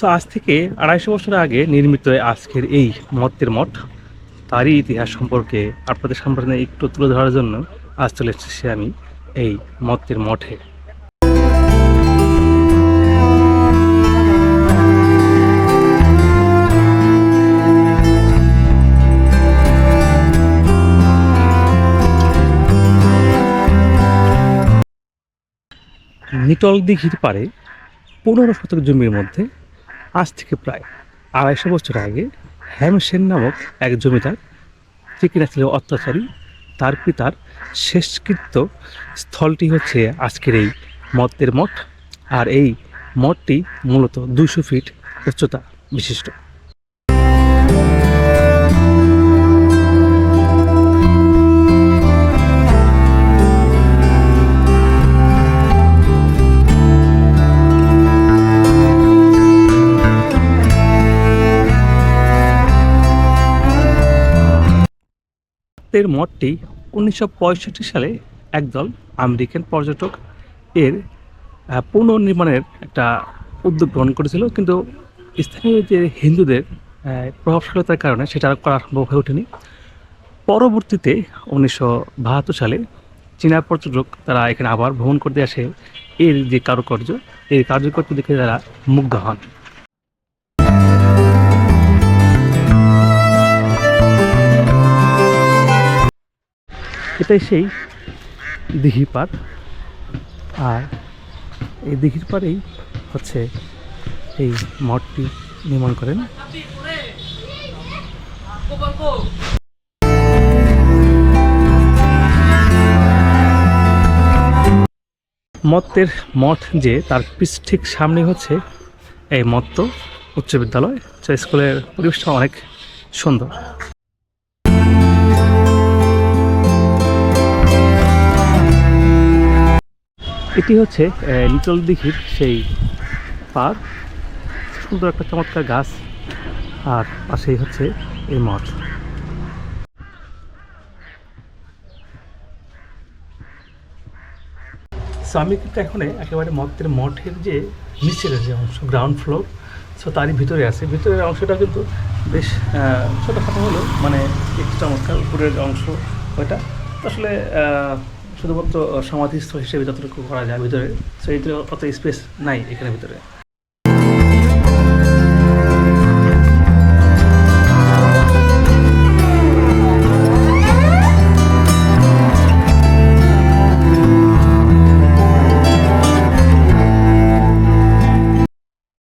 So আজ থেকে আড়াইশো বছর আগে নির্মিত আজকের এই মত্তের মঠ, তারই ইতিহাস সম্পর্কে আপনাদের সামনে একটু তুলে ধরার জন্য আজ চলে এসেছি আমি এই মত্তের মঠে। নিটল দিঘির পারে পনেরো শতক জমির মধ্যে আজ থেকে প্রায় আড়াইশো বছর আগে হ্যামসেন নামক এক জমিদার যে ছিল অত্যাচারী। তার পিতার শেষকৃত্য স্থলটি হচ্ছে আজকের এই মতের মঠ, আর এই মঠটি মূলত দুশো ফিট উচ্চতা বিশিষ্ট। এর মঠটি উনিশশো পঁয়ষট্টি সালে একদল আমেরিকান পর্যটক এর পুনর্নির্মাণের একটা উদ্যোগ গ্রহণ করেছিল। কিন্তু স্থানীয় যে হিন্দুদের প্রভাবশালীতার কারণে সেটা করা সম্ভব হয়ে ওঠেনি। পরবর্তীতে উনিশশো বাহাত্তর সালে চীনা পর্যটক তারা এখানে আবার ভ্রমণ করতে আসে। এর যে কারুকার্য এই কার্যকর্য দেখে তারা মুগ্ধ হন। এটাই সেই দিঘি পাড় আর এই দিঘির পাড়েই হচ্ছে এই মঠটি নির্মাণ করেন। মত্তের মঠ যে, তার পিছ ঠিক সামনে হচ্ছে এই মত্ত উচ্চ বিদ্যালয়। যা স্কুলের পরিবেশটা অনেক সুন্দর। এটি হচ্ছে লিটল দিঘির সেই পার্ক সুন্দর একটা চমৎকার গাছ। আর পাশেই হচ্ছে এই মঠ। আমি কিন্তু এখন একেবারে মঠের মঠের যে নিচের যে অংশ গ্রাউন্ড ফ্লোর সো তারই ভিতরে আছে। ভিতরের অংশটা কিন্তু বেশ ছোটোখাটো হলো মানে একটু চমৎকার। উপরের অংশ ওইটা। আসলে শুধুমাত্র সমাধিস্থ হিসেবে যতটুকু করা যায় ভিতরে এইটা অত স্পেস নাই এখানে ভিতরে।